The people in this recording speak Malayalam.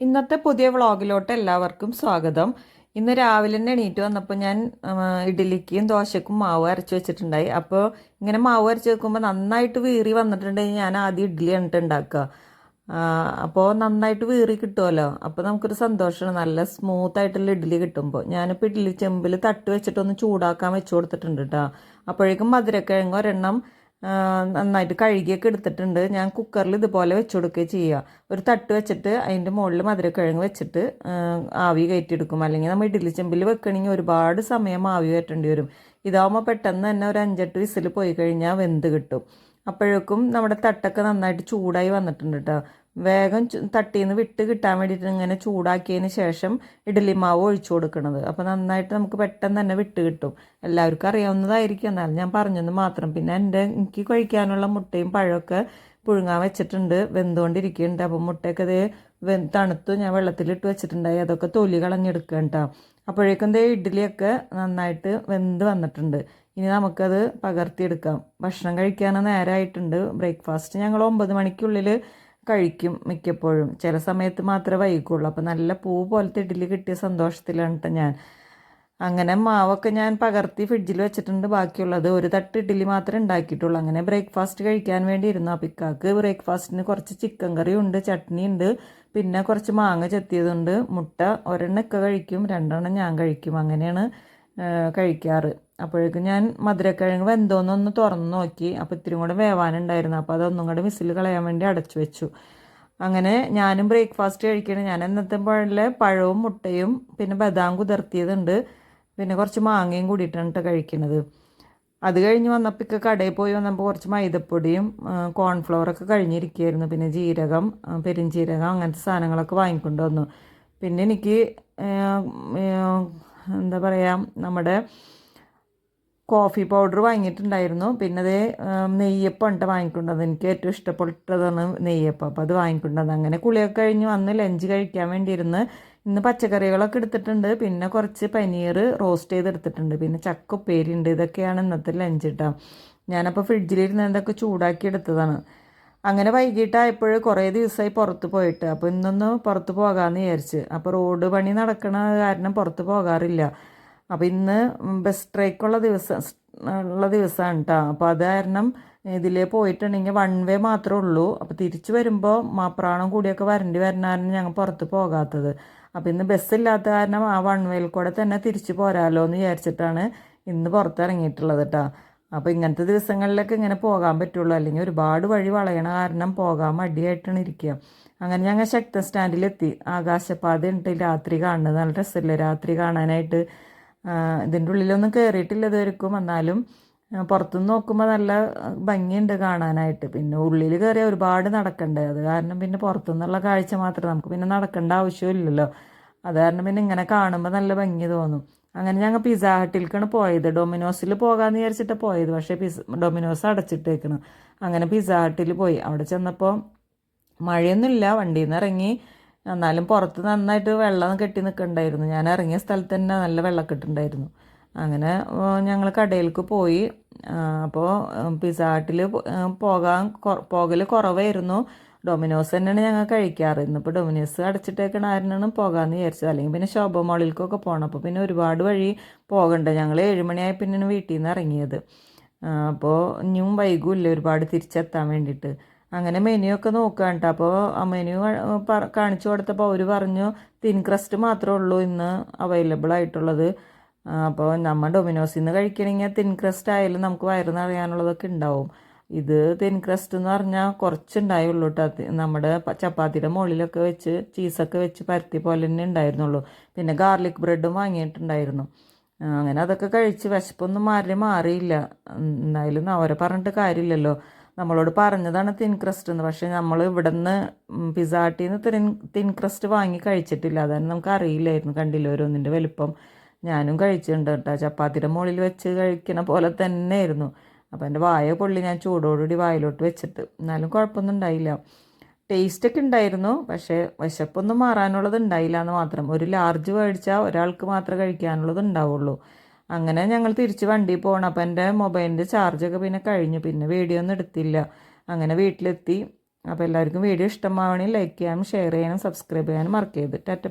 ഇന്നത്തെ പുതിയ വ്ളോഗിലോട്ട് എല്ലാവർക്കും സ്വാഗതം. ഇന്ന് രാവിലെ തന്നെ എണീറ്റ് വന്നപ്പോൾ ഞാൻ ഇഡ്ഡലിക്കും ദോശക്കും മാവ് അരച്ച് വെച്ചിട്ടുണ്ടായി. അപ്പോൾ ഇങ്ങനെ മാവ് അരച്ച് വെക്കുമ്പോൾ നന്നായിട്ട് വീറി വന്നിട്ടുണ്ടെങ്കിൽ ഞാൻ ആദ്യം ഇഡ്ഡലി എന്നിട്ട് ഉണ്ടാക്കുക. അപ്പോൾ നന്നായിട്ട് വീറി കിട്ടുമല്ലോ അപ്പോൾ നമുക്കൊരു സന്തോഷമാണ്. നല്ല സ്മൂത്ത് ആയിട്ടുള്ള ഇഡ്ഡലി കിട്ടുമ്പോൾ ഞാനിപ്പോൾ ഇഡ്ഡലി ചെമ്പിൽ തട്ട് വെച്ചിട്ടൊന്ന് ചൂടാക്കാൻ വെച്ച് കൊടുത്തിട്ടുണ്ട് കേട്ടോ അപ്പോഴേക്കും മധുരക്കിഴങ്ങ് ഒരെണ്ണം നന്നായിട്ട് കഴുകിയൊക്കെ എടുത്തിട്ടുണ്ട്. ഞാൻ കുക്കറിൽ ഇതുപോലെ വെച്ച് കൊടുക്കുകയും ചെയ്യുക ഒരു തട്ട് വെച്ചിട്ട് അതിന്റെ മുകളിൽ മധുരക്കിഴങ്ങ് വെച്ചിട്ട് ആവി കയറ്റിയെടുക്കും. അല്ലെങ്കിൽ നമ്മൾ ഇഡ്ഡലി ചെമ്പിൽ വെക്കണമെങ്കിൽ ഒരുപാട് സമയം ആവി കയറ്റേണ്ടി വരും. ഇതാവുമ്പോൾ പെട്ടെന്ന് തന്നെ ഒരു അഞ്ചെട്ട് വിസിൽ പോയി കഴിഞ്ഞാൽ വെന്ത് കിട്ടും. അപ്പോഴേക്കും നമ്മുടെ തട്ടൊക്കെ നന്നായിട്ട് ചൂടായി വന്നിട്ടുണ്ട് കേട്ടോ വേഗം തട്ടിൽ നിന്ന് വിട്ട് കിട്ടാൻ വേണ്ടിയിട്ട് ഇങ്ങനെ ചൂടാക്കിയതിന് ശേഷം ഇഡ്ഡലി മാവ് ഒഴിച്ചു കൊടുക്കുന്നത് അപ്പോൾ നന്നായിട്ട് നമുക്ക് പെട്ടെന്ന് തന്നെ വിട്ട് കിട്ടും. എല്ലാവർക്കും അറിയാവുന്നതായിരിക്കും. എന്നാലും ഞാൻ പറഞ്ഞെന്ന് മാത്രം. പിന്നെ എന്റെ എനിക്ക് കഴിക്കാനുള്ള മുട്ടയും പഴമൊക്കെ പുഴുങ്ങാൻ വെച്ചിട്ടുണ്ട്. വെന്തുകൊണ്ടിരിക്കുന്നുണ്ട്. അപ്പോൾ മുട്ടയൊക്കെ ഇത് തണുത്തു ഞാൻ വെള്ളത്തിലിട്ട് വെച്ചിട്ടുണ്ടായി. അതൊക്കെ തൊലി കളഞ്ഞെടുക്കുക കേട്ടോ അപ്പോഴേക്കും ദേ ഇഡ്ഡലിയൊക്കെ നന്നായിട്ട് വെന്ത് വന്നിട്ടുണ്ട്. ഇനി നമുക്കത് പകർത്തിയെടുക്കാം. ഭക്ഷണം കഴിക്കാൻ നേരമായിട്ടുണ്ട് ബ്രേക്ക്ഫാസ്റ്റ് ഞങ്ങൾ ഒമ്പത് മണിക്കുള്ളിൽ കഴിക്കും മിക്കപ്പോഴും. ചില സമയത്ത് മാത്രമേ വൈകുള്ളൂ. അപ്പോൾ നല്ല പൂ പോലത്തെ ഇഡ്ഡലി കിട്ടിയ സന്തോഷത്തിലാണ് കേട്ടോ ഞാൻ. അങ്ങനെ മാവൊക്കെ ഞാൻ പകർത്തി ഫ്രിഡ്ജിൽ വെച്ചിട്ടുണ്ട്. ബാക്കിയുള്ളത് ഒരു തട്ട് ഇഡ്ഡലി മാത്രമേ ഉണ്ടാക്കിയിട്ടുള്ളൂ. അങ്ങനെ ബ്രേക്ക്ഫാസ്റ്റ് കഴിക്കാൻ വേണ്ടി ഇരുന്നു ആ ഇക്കാക്ക് ബ്രേക്ക്ഫാസ്റ്റിന് കുറച്ച് ചിക്കൻ കറി ഉണ്ട് ചട്നി ഉണ്ട് പിന്നെ കുറച്ച് മാങ്ങ ചെത്തിയതുണ്ട്. മുട്ട ഒരെണ്ണം ഇക്ക കഴിക്കും രണ്ടെണ്ണം ഞാൻ കഴിക്കും. അങ്ങനെയാണ് കഴിക്കാറ്. അപ്പോഴേക്കും ഞാൻ മധുരക്കിഴങ്ങ് വെന്തോന്നൊന്ന് തുറന്ന് നോക്കി. അപ്പോൾ ഇത്തിരി കൂടെ വേവാനുണ്ടായിരുന്നു. അപ്പോൾ അതൊന്നും കൂടെ മിസ്സിൽ കളയാൻ വേണ്ടി അടച്ചു വെച്ചു. അങ്ങനെ ഞാനും ബ്രേക്ക്ഫാസ്റ്റ് കഴിക്കണം. ഞാൻ എന്നത്തെ പോലെ പഴവും മുട്ടയും പിന്നെ ബദാം കുതിർത്തിയതുണ്ട്. പിന്നെ കുറച്ച് മാങ്ങയും കൂടിയിട്ടാണ് ട്ടോ കഴിക്കണത്. അത് കഴിഞ്ഞ് വന്നപ്പോൾ കടയിൽ പോയി വന്നപ്പോൾ കുറച്ച് മൈദപ്പൊടിയും കോൺഫ്ലവറൊക്കെ കഴിഞ്ഞിരിക്കുകയായിരുന്നു. പിന്നെ ജീരകം ആ, പെരുംജീരകം അങ്ങനത്തെ സാധനങ്ങളൊക്കെ വാങ്ങിക്കൊണ്ട് വന്നു. പിന്നെ എനിക്ക് എന്താ പറയുക നമ്മുടെ കോഫി പൗഡർ വാങ്ങിയിട്ടുണ്ടായിരുന്നു. പിന്നെ അത് നെയ്യപ്പം ഉണ്ട് വാങ്ങിക്കൊണ്ടത് എനിക്ക് ഏറ്റവും ഇഷ്ടപ്പെട്ടതാണ് നെയ്യപ്പം. അപ്പോൾ അത് വാങ്ങിക്കൊണ്ടത് അങ്ങനെ കുളിയൊക്കെ കഴിഞ്ഞ് വന്ന് ലഞ്ച് കഴിക്കാൻ വേണ്ടി ഇരുന്ന് ഇന്ന് പച്ചക്കറികളൊക്കെ എടുത്തിട്ടുണ്ട്. പിന്നെ കുറച്ച് പനീർ റോസ്റ്റ് ചെയ്ത് എടുത്തിട്ടുണ്ട് പിന്നെ ചക്ക ഉപ്പേരി ഉണ്ട്. ഇതൊക്കെയാണ് ഇന്നത്തെ ലഞ്ച് കേട്ടോ ഞാനപ്പോൾ ഫ്രിഡ്ജിലിരുന്ന് എന്തൊക്കെ ചൂടാക്കി എടുത്തതാണ്. അങ്ങനെ വൈകിട്ടായപ്പോൾ കുറേ ദിവസമായി പുറത്ത് പോയിട്ട്. അപ്പോൾ ഇന്നൊന്ന് പുറത്ത് പോകാമെന്ന് വിചാരിച്ച്. അപ്പോൾ റോഡ് പണി നടക്കണ കാരണം പുറത്ത് പോകാറില്ല. അപ്പോൾ ഇന്ന് ബസ് സ്ട്രൈക്കുള്ള ദിവസം ഉള്ള ദിവസമാണ് കേട്ടോ അപ്പോൾ അത് കാരണം ഇതിൽ പോയിട്ടുണ്ടെങ്കിൽ വൺ വേ മാത്രമേ ഉള്ളൂ. അപ്പോൾ തിരിച്ചു വരുമ്പോൾ മാപ്രാണം കൂടിയൊക്കെ വരേണ്ടി വരണമായിരുന്നു ഞങ്ങൾ പുറത്ത് പോകാത്തത്. അപ്പോൾ ഇന്ന് ബസ്സില്ലാത്ത കാരണം ആ വൺ വേയിൽ കൂടെ തന്നെ തിരിച്ചു പോരാലോ എന്ന് വിചാരിച്ചിട്ടാണ് ഇന്ന് പുറത്തിറങ്ങിയിട്ടുള്ളത് കേട്ടോ അപ്പോൾ ഇങ്ങനത്തെ ദിവസങ്ങളിലൊക്കെ ഇങ്ങനെ പോകാൻ പറ്റുള്ളൂ. അല്ലെങ്കിൽ ഒരുപാട് വഴി വളയണ കാരണം പോകാൻ മടിയായിട്ടാണ് ഇരിക്കുക. അങ്ങനെ ഞങ്ങൾ ശക്തൻ സ്റ്റാൻഡിലെത്തി ആകാശപാത ഉണ്ട് രാത്രി കാണുന്നത് നല്ല രസമല്ലേ? രാത്രി കാണാനായിട്ട് ഇതിന്റെ ഉള്ളിലൊന്നും കയറിയിട്ടില്ല ഇതുവരെക്കും. എന്നാലും പുറത്തുനിന്ന് നോക്കുമ്പോൾ നല്ല ഭംഗിയുണ്ട് കാണാനായിട്ട്. പിന്നെ ഉള്ളിൽ കയറി ഒരുപാട് നടക്കണ്ടേ? അത് കാരണം പിന്നെ പുറത്തുനിന്നുള്ള കാഴ്ച മാത്രം നമുക്ക് പിന്നെ നടക്കേണ്ട ആവശ്യമില്ലല്ലോ. അത് കാരണം പിന്നെ ഇങ്ങനെ കാണുമ്പോൾ നല്ല ഭംഗി തോന്നും. അങ്ങനെ ഞങ്ങൾ പിസ്സ ഹട്ടിലേക്കാണ് പോയത്. ഡൊമിനോസിൽ പോകാമെന്ന് വിചാരിച്ചിട്ട് പോയത്. പക്ഷേ പിസ് ഡൊമിനോസ് അടച്ചിട്ടേക്കണം. അങ്ങനെ പിസ്സ ഹട്ടിൽ പോയി. അവിടെ ചെന്നപ്പോൾ മഴയൊന്നുമില്ല. വണ്ടിയിൽ നിന്ന് ഇറങ്ങി. എന്നാലും പുറത്ത് നന്നായിട്ട് വെള്ളം കെട്ടി നിൽക്കണ്ടായിരുന്നു ഞാൻ ഇറങ്ങിയ സ്ഥലത്ത് തന്നെ നല്ല വെള്ളക്കെട്ടുണ്ടായിരുന്നു. അങ്ങനെ ഞങ്ങൾ കടയിലേക്ക് പോയി. അപ്പോൾ പിസ്സ ഹട്ടിൽ പോകാൻ പോകൽ കുറവായിരുന്നു. ഡൊമിനോസ് തന്നെയാണ് ഞങ്ങൾ കഴിക്കാറ്. ഇന്നിപ്പോൾ ഡൊമിനോസ് അടച്ചിട്ടേക്കണ ആരനാണ് പോകാമെന്ന് വിചാരിച്ചത്. അല്ലെങ്കിൽ പിന്നെ ശോഭ മോളിലേക്കൊക്കെ പോകണം അപ്പോൾ പിന്നെ ഒരുപാട് വഴി പോകണ്ട. ഞങ്ങൾ ഏഴുമണിയായി പിന്നെയാണ് വീട്ടിൽ നിന്ന് ഇറങ്ങിയത് അപ്പോൾ ഇനിയും വൈകില്ല ഒരുപാട് തിരിച്ചെത്താൻ വേണ്ടിയിട്ട്. അങ്ങനെ മെനു ഒക്കെ നോക്കാൻ കേട്ടോ അപ്പോൾ ആ മെനു കാണിച്ചു കൊടുത്തപ്പോൾ അവർ പറഞ്ഞു തിൻ ക്രസ്റ്റ് മാത്രമേ ഉള്ളൂ ഇന്ന് അവൈലബിൾ ആയിട്ടുള്ളത്. അപ്പോൾ നമ്മൾ ഡൊമിനോസിൽ നിന്ന് കഴിക്കണമെങ്കിൽ തിൻ ക്രസ്റ്റ് ആയാലും നമുക്ക് വയറ് നിറയാനുള്ളതൊക്കെ ഉണ്ടാവും ഇത് തിൻ ക്രസ്റ്റ് എന്ന് പറഞ്ഞാൽ കുറച്ചുണ്ടായുള്ളൂ കേട്ടോ നമ്മുടെ ചപ്പാത്തിയുടെ മുകളിലൊക്കെ വെച്ച് ചീസൊക്കെ വെച്ച് പരത്തി പോലെ തന്നെ ഉണ്ടായിരുന്നുള്ളൂ പിന്നെ ഗാർലിക് ബ്രെഡും വാങ്ങിയിട്ടുണ്ടായിരുന്നു. അങ്ങനെ അതൊക്കെ കഴിച്ച് വിശപ്പൊന്നും മാറി മാറിയില്ല. എന്തായാലും അവരെ പറഞ്ഞിട്ട് കാര്യമില്ലല്ലോ. നമ്മളോട് പറഞ്ഞതാണ് തിൻ ക്രസ്റ്റ് എന്ന്. പക്ഷേ നമ്മൾ ഇവിടെ നിന്ന് പിസാട്ടിൽ നിന്ന് തിൻ തിൻ ക്രസ്റ്റ് വാങ്ങി കഴിച്ചിട്ടില്ല. അതാണ് നമുക്ക് അറിയില്ലായിരുന്നു കണ്ടില്ല ഓരോന്നിന്റെ വലിപ്പം. ഞാനും കഴിച്ചിട്ടുണ്ട് കേട്ടോ. ചപ്പാത്തിയുടെ മുകളിൽ വെച്ച് കഴിക്കണ പോലെ തന്നെ ആയിരുന്നു അപ്പോൾ എന്റെ വായ പൊള്ളി ഞാൻ ചൂടോടുകൂടി വായിലോട്ട് വെച്ചിട്ട്. എന്നാലും കുഴപ്പമൊന്നും ഉണ്ടായില്ല. ടേസ്റ്റൊക്കെ ഉണ്ടായിരുന്നു പക്ഷേ വിശപ്പൊന്നും മാറാനുള്ളത് ഉണ്ടായില്ല എന്ന് മാത്രം. ഒരു ലാർജ് മേടിച്ചാൽ ഒരാൾക്ക് മാത്രമേ കഴിക്കാനുള്ളത് ഉണ്ടാവുള്ളൂ. അങ്ങനെ ഞങ്ങൾ തിരിച്ച് വണ്ടിയിൽ പോകണം. അപ്പം എന്റെ മൊബൈലിന്റെ ചാർജൊക്കെ പിന്നെ കഴിഞ്ഞു. പിന്നെ വീഡിയോ ഒന്നും എടുത്തില്ല. അങ്ങനെ വീട്ടിലെത്തി. അപ്പോൾ എല്ലാവർക്കും വീഡിയോ ഇഷ്ടമാവണമെങ്കിൽ ലൈക്ക് ചെയ്യാനും ഷെയർ ചെയ്യാനും സബ്സ്ക്രൈബ് ചെയ്യാനും മറക്കരുത്. ടാറ്റ